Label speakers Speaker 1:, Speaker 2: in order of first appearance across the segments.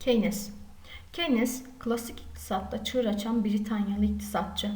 Speaker 1: Keynes Keynes, klasik iktisatta çığır açan Britanyalı iktisatçı.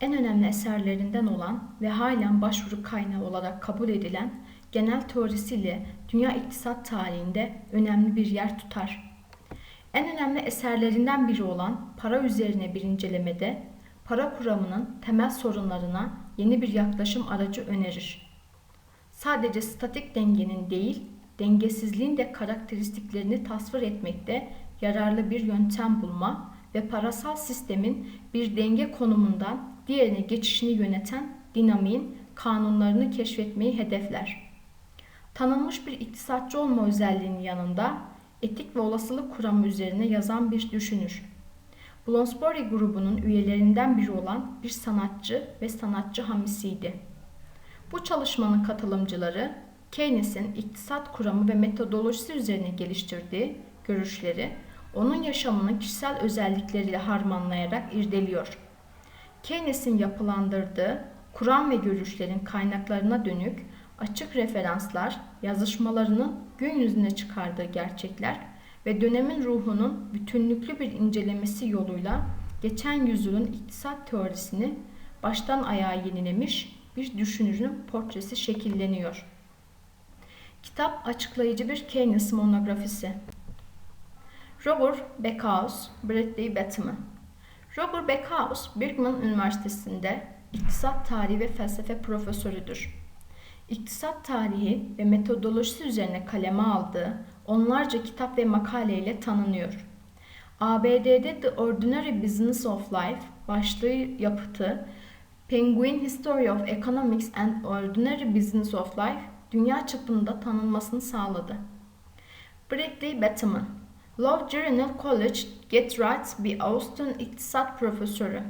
Speaker 1: En önemli eserlerinden olan ve halen başvuru kaynağı olarak kabul edilen genel teorisiyle dünya iktisat tarihinde önemli bir yer tutar. En önemli eserlerinden biri olan para üzerine bir incelemede para kuramının temel sorunlarına yeni bir yaklaşım aracı önerir. Sadece statik dengenin değil, dengesizliğin de karakteristiklerini tasvir etmekte yararlı bir yöntem bulma ve parasal sistemin bir denge konumundan diğerine geçişini yöneten dinamiğin kanunlarını keşfetmeyi hedefler. Tanınmış bir iktisatçı olma özelliğinin yanında etik ve olasılık kuramı üzerine yazan bir düşünür. Bloomsbury grubunun üyelerinden biri olan bir sanatçı ve sanatçı hamisiydi. Bu çalışmanın katılımcıları Keynes'in iktisat kuramı ve metodolojisi üzerine geliştirdiği görüşleri onun yaşamını kişisel özellikleriyle harmanlayarak irdeliyor. Keynes'in yapılandırdığı Kur'an ve görüşlerin kaynaklarına dönük açık referanslar, yazışmalarının gün yüzüne çıkardığı gerçekler ve dönemin ruhunun bütünlüklü bir incelemesi yoluyla geçen yüzyılın iktisat teorisini baştan ayağa yenilemiş bir düşünürün portresi şekilleniyor. Kitap açıklayıcı bir Keynes monografisi. Robert Beckhaus, Bradley Batman Robert Beckhaus, Birmingham Üniversitesi'nde iktisat tarihi ve felsefe profesörüdür. İktisat tarihi ve metodolojisi üzerine kaleme aldığı onlarca kitap ve makaleyle tanınıyor. ABD'de The Ordinary Business of Life başlığı yapıtı Penguin History of Economics and Ordinary Business of Life dünya çapında tanınmasını sağladı. Bradley Batman Law Journal College Get Right bir Austin İktisat Profesörü.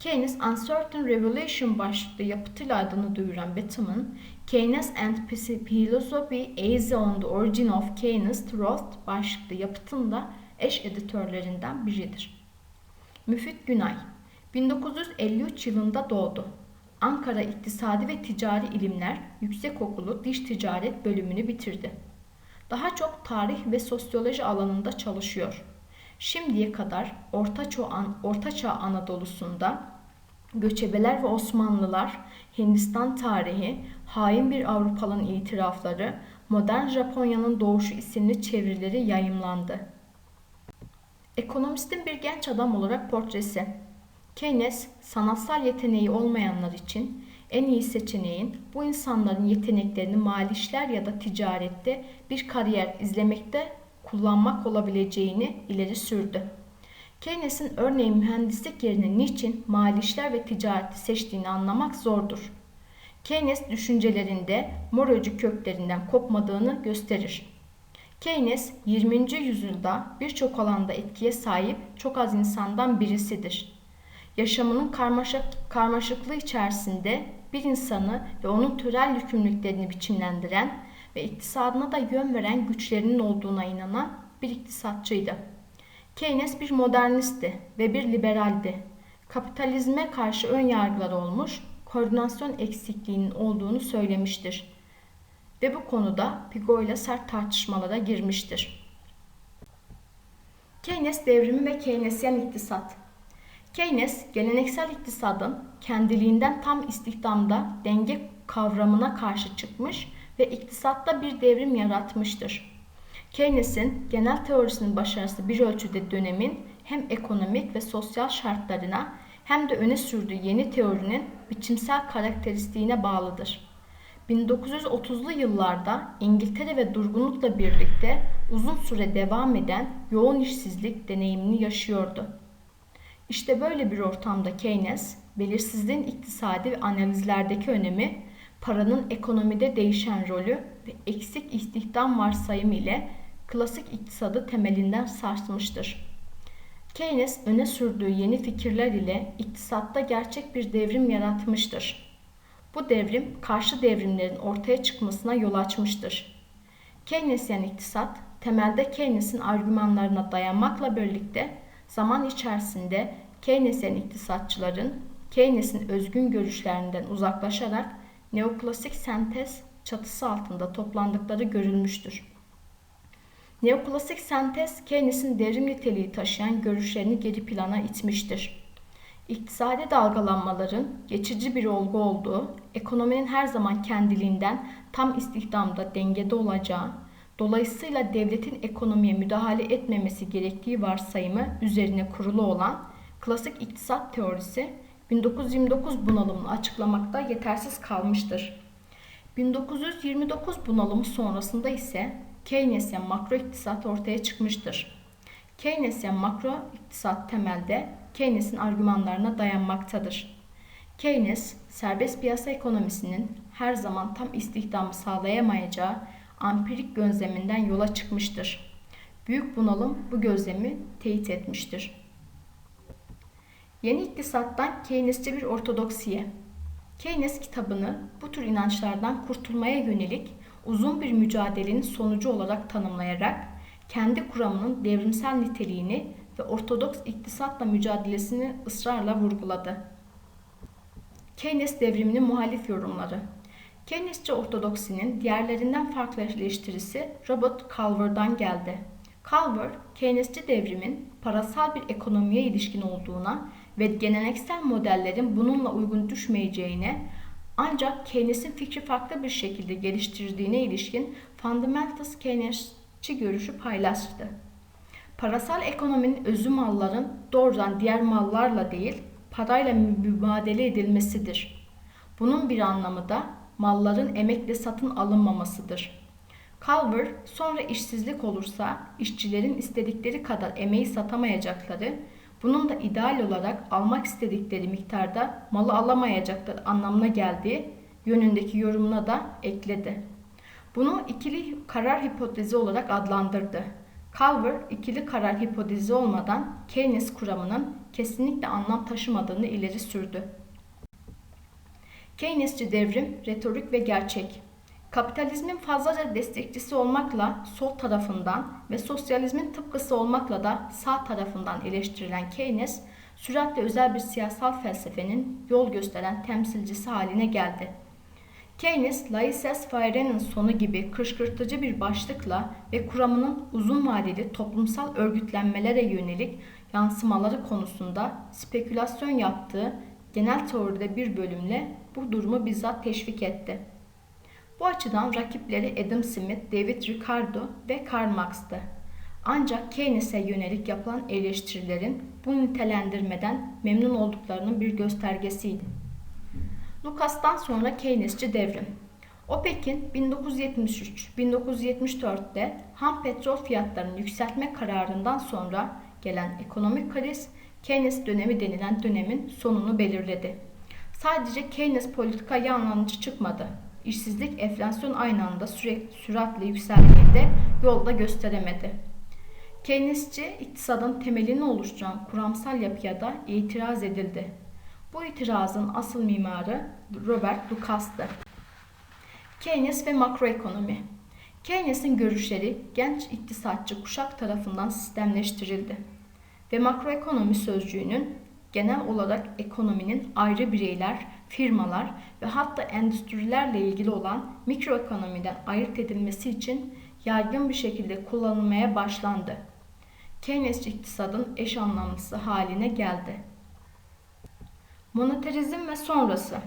Speaker 1: Keynes Uncertain Revelation başlıklı yapıtıyla adını duyuran Bateman, Keynes and Philosophy Easy on the Origin of Keynes Trust başlıklı yapıtında eş editörlerinden biridir. Müfit Günay 1953 yılında doğdu. Ankara İktisadi ve Ticari İlimler Yüksekokulu Diş Ticaret bölümünü bitirdi. Daha çok tarih ve sosyoloji alanında çalışıyor. Şimdiye kadar Ortaçağ, Ortaçağ Anadolu'sunda göçebeler ve Osmanlılar, Hindistan tarihi, hain bir Avrupalı'nın itirafları, modern Japonya'nın doğuşu isimli çevirileri yayımlandı. Ekonomistin bir genç adam olarak portresi. Keynes, sanatsal yeteneği olmayanlar için en iyi seçeneğin bu insanların yeteneklerini mali işler ya da ticarette bir kariyer izlemekte kullanmak olabileceğini ileri sürdü. Keynes'in örneğin mühendislik yerine niçin mali işler ve ticareti seçtiğini anlamak zordur. Keynes düşüncelerinde moröcü köklerinden kopmadığını gösterir. Keynes 20. yüzyılda birçok alanda etkiye sahip çok az insandan birisidir. Yaşamının karmaşık, karmaşıklığı içerisinde bir insanı ve onun türel yükümlülüklerini biçimlendiren ve iktisadına da yön veren güçlerinin olduğuna inanan bir iktisatçıydı. Keynes bir modernistti ve bir liberaldi. Kapitalizme karşı ön yargılar olmuş, koordinasyon eksikliğinin olduğunu söylemiştir. Ve bu konuda Pigot ile sert tartışmalara girmiştir. Keynes devrimi ve Keynesyen iktisat Keynes, geleneksel iktisadın kendiliğinden tam istihdamda denge kavramına karşı çıkmış ve iktisatta bir devrim yaratmıştır. Keynes'in genel teorisinin başarısı bir ölçüde dönemin hem ekonomik ve sosyal şartlarına hem de öne sürdüğü yeni teorinin biçimsel karakteristiğine bağlıdır. 1930'lu yıllarda İngiltere ve durgunlukla birlikte uzun süre devam eden yoğun işsizlik deneyimini yaşıyordu. İşte böyle bir ortamda Keynes, belirsizliğin iktisadi ve analizlerdeki önemi, paranın ekonomide değişen rolü ve eksik istihdam varsayımı ile klasik iktisadı temelinden sarsmıştır. Keynes öne sürdüğü yeni fikirler ile iktisatta gerçek bir devrim yaratmıştır. Bu devrim karşı devrimlerin ortaya çıkmasına yol açmıştır. Keynesyen iktisat temelde Keynes'in argümanlarına dayanmakla birlikte zaman içerisinde Keynesyen iktisatçıların Keynes'in özgün görüşlerinden uzaklaşarak neoklasik sentez çatısı altında toplandıkları görülmüştür. Neoklasik sentez Keynes'in devrim niteliği taşıyan görüşlerini geri plana itmiştir. İktisadi dalgalanmaların geçici bir olgu olduğu, ekonominin her zaman kendiliğinden tam istihdamda dengede olacağı, dolayısıyla devletin ekonomiye müdahale etmemesi gerektiği varsayımı üzerine kurulu olan klasik iktisat teorisi 1929 bunalımını açıklamakta yetersiz kalmıştır. 1929 bunalımı sonrasında ise Keynesyen makro iktisat ortaya çıkmıştır. Keynesyen makro iktisat temelde Keynes'in argümanlarına dayanmaktadır. Keynes, serbest piyasa ekonomisinin her zaman tam istihdamı sağlayamayacağı ampirik gözleminden yola çıkmıştır. Büyük bunalım bu gözlemi teyit etmiştir. Yeni iktisattan Keynesçi bir ortodoksiye. Keynes kitabını bu tür inançlardan kurtulmaya yönelik uzun bir mücadelenin sonucu olarak tanımlayarak kendi kuramının devrimsel niteliğini ve ortodoks iktisatla mücadelesini ısrarla vurguladı. Keynes devriminin muhalif yorumları Keynesçi ortodoksinin diğerlerinden farklı eleştirisi Robert Calver'dan geldi. Calver, Keynesçi devrimin parasal bir ekonomiye ilişkin olduğuna ve geleneksel modellerin bununla uygun düşmeyeceğine ancak Keynes'in fikri farklı bir şekilde geliştirdiğine ilişkin Fundamentals Keynesçi görüşü paylaştı. Parasal ekonominin özü malların doğrudan diğer mallarla değil, parayla mübadele edilmesidir. Bunun bir anlamı da malların emekle satın alınmamasıdır. Calver, sonra işsizlik olursa işçilerin istedikleri kadar emeği satamayacakları, bunun da ideal olarak almak istedikleri miktarda malı alamayacakları anlamına geldiği yönündeki yorumuna da ekledi. Bunu ikili karar hipotezi olarak adlandırdı. Calver, ikili karar hipotezi olmadan Keynes kuramının kesinlikle anlam taşımadığını ileri sürdü. Keynesçi devrim, retorik ve gerçek. Kapitalizmin fazlaca destekçisi olmakla sol tarafından ve sosyalizmin tıpkısı olmakla da sağ tarafından eleştirilen Keynes, süratle özel bir siyasal felsefenin yol gösteren temsilcisi haline geldi. Keynes, laissez-faire'nin sonu gibi kışkırtıcı bir başlıkla ve kuramının uzun vadeli toplumsal örgütlenmelere yönelik yansımaları konusunda spekülasyon yaptığı genel teoride bir bölümle bu durumu bizzat teşvik etti. Bu açıdan rakipleri Adam Smith, David Ricardo ve Karl Marx'tı. Ancak Keynes'e yönelik yapılan eleştirilerin bu nitelendirmeden memnun olduklarının bir göstergesiydi. Lucas'tan sonra Keynesçi devrim. OPEC'in 1973-1974'te ham petrol fiyatlarını yükseltme kararından sonra gelen ekonomik kriz Keynes dönemi denilen dönemin sonunu belirledi. Sadece Keynes politika yanlış çıkmadı. İşsizlik, enflasyon aynı anda sürekli süratle yükseldiğinde yolda gösteremedi. Keynesçi iktisadın temelini oluşturan kuramsal yapıya da itiraz edildi. Bu itirazın asıl mimarı Robert Lucas'tı. Keynes ve makroekonomi Keynes'in görüşleri genç iktisatçı kuşak tarafından sistemleştirildi ve makroekonomi sözcüğünün genel olarak ekonominin ayrı bireyler, firmalar ve hatta endüstrilerle ilgili olan mikroekonomiden ayırt edilmesi için yaygın bir şekilde kullanılmaya başlandı. Keynesçi iktisadın eş anlamlısı haline geldi. Monetarizm ve sonrası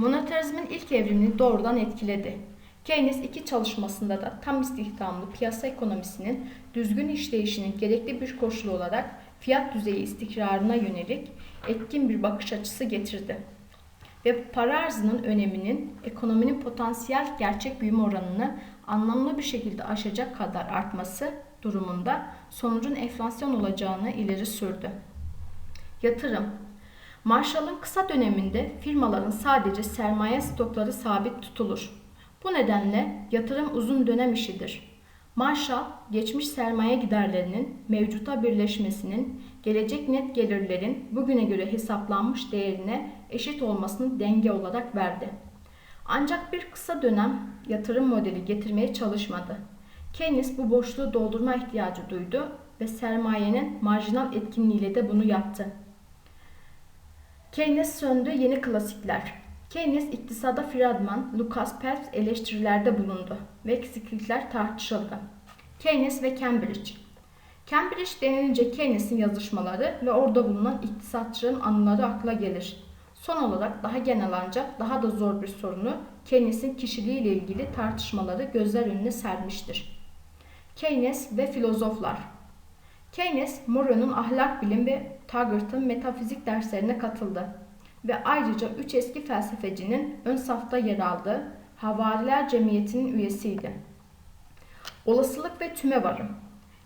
Speaker 1: Monetarizmin ilk evrimini doğrudan etkiledi. Keynes iki çalışmasında da tam istihdamlı piyasa ekonomisinin düzgün işleyişinin gerekli bir koşulu olarak fiyat düzeyi istikrarına yönelik etkin bir bakış açısı getirdi. Ve para arzının öneminin ekonominin potansiyel gerçek büyüme oranını anlamlı bir şekilde aşacak kadar artması durumunda sonucun enflasyon olacağını ileri sürdü. Yatırım Marshall'ın kısa döneminde firmaların sadece sermaye stokları sabit tutulur. Bu nedenle yatırım uzun dönem işidir. Marshall, geçmiş sermaye giderlerinin mevcuta birleşmesinin gelecek net gelirlerin bugüne göre hesaplanmış değerine eşit olmasını denge olarak verdi. Ancak bir kısa dönem yatırım modeli getirmeye çalışmadı. Keynes bu boşluğu doldurma ihtiyacı duydu ve sermayenin marjinal etkinliğiyle de bunu yaptı. Keynes söndü yeni klasikler. Keynes iktisada Friedman, Lucas Phelps eleştirilerde bulundu ve eksiklikler tartışıldı. Keynes ve Cambridge Cambridge denilince Keynes'in yazışmaları ve orada bulunan iktisatçıların anıları akla gelir. Son olarak daha genel ancak daha da zor bir sorunu Keynes'in kişiliğiyle ilgili tartışmaları gözler önüne sermiştir. Keynes ve filozoflar Keynes, Moreau'nun ahlak bilim ve Taggart'ın metafizik derslerine katıldı ve ayrıca üç eski felsefecinin ön safta yer aldığı Havariler Cemiyeti'nin üyesiydi. Olasılık ve tümevarım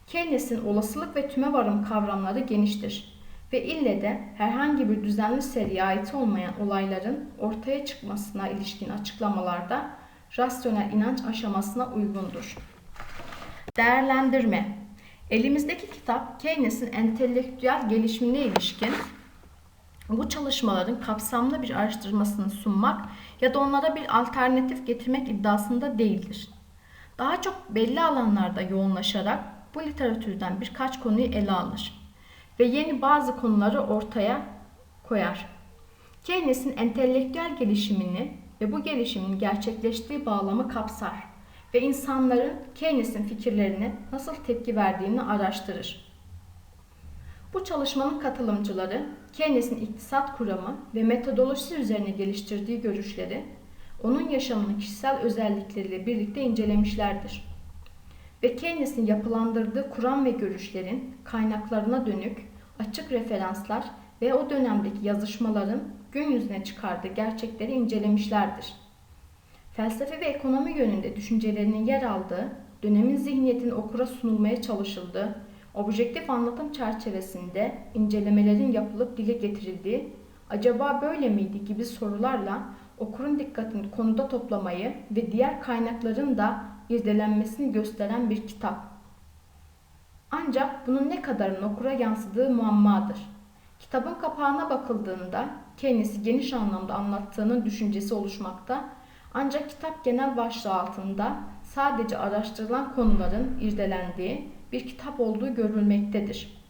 Speaker 1: Keynes'in olasılık ve tümevarım kavramları geniştir ve ille de herhangi bir düzenli seriye ait olmayan olayların ortaya çıkmasına ilişkin açıklamalarda rasyonel inanç aşamasına uygundur. Değerlendirme Elimizdeki kitap Keynes'in entelektüel gelişimine ilişkin bu çalışmaların kapsamlı bir araştırmasını sunmak ya da onlara bir alternatif getirmek iddiasında değildir. Daha çok belli alanlarda yoğunlaşarak bu literatürden birkaç konuyu ele alır ve yeni bazı konuları ortaya koyar. Keynes'in entelektüel gelişimini ve bu gelişimin gerçekleştiği bağlamı kapsar ve insanların Keynes'in fikirlerine nasıl tepki verdiğini araştırır. Bu çalışmanın katılımcıları Keynes'in iktisat kuramı ve metodolojisi üzerine geliştirdiği görüşleri onun yaşamını kişisel özellikleriyle birlikte incelemişlerdir. Ve Keynes'in yapılandırdığı kuram ve görüşlerin kaynaklarına dönük açık referanslar ve o dönemdeki yazışmaların gün yüzüne çıkardığı gerçekleri incelemişlerdir. Felsefe ve ekonomi yönünde düşüncelerinin yer aldığı, dönemin zihniyetinin okura sunulmaya çalışıldığı, objektif anlatım çerçevesinde incelemelerin yapılıp dile getirildiği, acaba böyle miydi gibi sorularla okurun dikkatini konuda toplamayı ve diğer kaynakların da irdelenmesini gösteren bir kitap. Ancak bunun ne kadarın okura yansıdığı muammadır. Kitabın kapağına bakıldığında kendisi geniş anlamda anlattığının düşüncesi oluşmakta ancak kitap genel başlığı altında sadece araştırılan konuların irdelendiği bir kitap olduğu görülmektedir.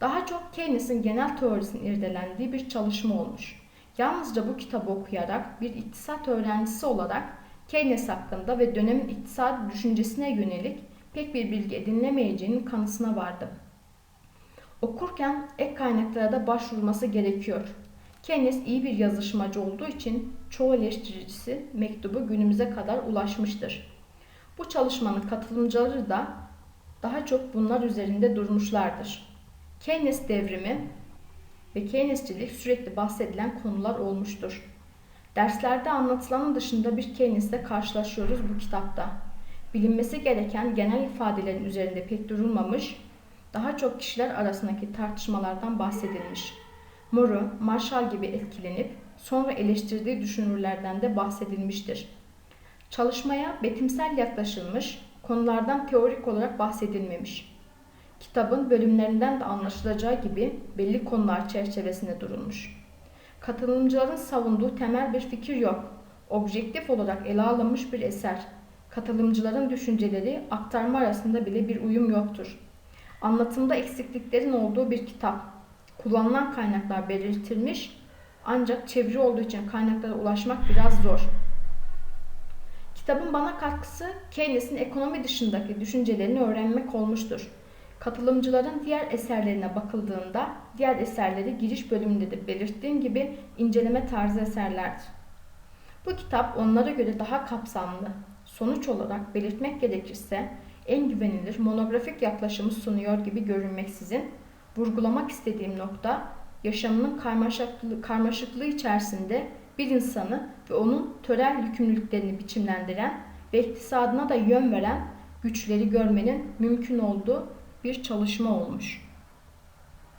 Speaker 1: Daha çok Keynes'in genel teorisinin irdelendiği bir çalışma olmuş. Yalnızca bu kitabı okuyarak bir iktisat öğrencisi olarak Keynes hakkında ve dönemin iktisat düşüncesine yönelik pek bir bilgi edinemeyeceğinin kanısına vardım. Okurken ek kaynaklara da başvurması gerekiyor. Keynes iyi bir yazışmacı olduğu için çoğu eleştiricisi mektubu günümüze kadar ulaşmıştır. Bu çalışmanın katılımcıları da daha çok bunlar üzerinde durmuşlardır. Keynes devrimi ve Keynescilik sürekli bahsedilen konular olmuştur. Derslerde anlatılanın dışında bir Keynes'le karşılaşıyoruz bu kitapta. Bilinmesi gereken genel ifadelerin üzerinde pek durulmamış, daha çok kişiler arasındaki tartışmalardan bahsedilmiş. Moru, Marshall gibi etkilenip sonra eleştirdiği düşünürlerden de bahsedilmiştir. Çalışmaya betimsel yaklaşılmış, konulardan teorik olarak bahsedilmemiş. Kitabın bölümlerinden de anlaşılacağı gibi belli konular çerçevesinde durulmuş. Katılımcıların savunduğu temel bir fikir yok. Objektif olarak ele alınmış bir eser. Katılımcıların düşünceleri aktarma arasında bile bir uyum yoktur. Anlatımda eksikliklerin olduğu bir kitap. Kullanılan kaynaklar belirtilmiş ancak çeviri olduğu için kaynaklara ulaşmak biraz zor. Kitabın bana katkısı Keynes'in ekonomi dışındaki düşüncelerini öğrenmek olmuştur. Katılımcıların diğer eserlerine bakıldığında diğer eserleri giriş bölümünde de belirttiğim gibi inceleme tarzı eserlerdir. Bu kitap onlara göre daha kapsamlı. Sonuç olarak belirtmek gerekirse en güvenilir monografik yaklaşımı sunuyor gibi görünmeksizin vurgulamak istediğim nokta yaşamının karmaşıklığı, içerisinde bir insanı ve onun törel yükümlülüklerini biçimlendiren ve iktisadına da yön veren güçleri görmenin mümkün olduğu bir çalışma olmuş.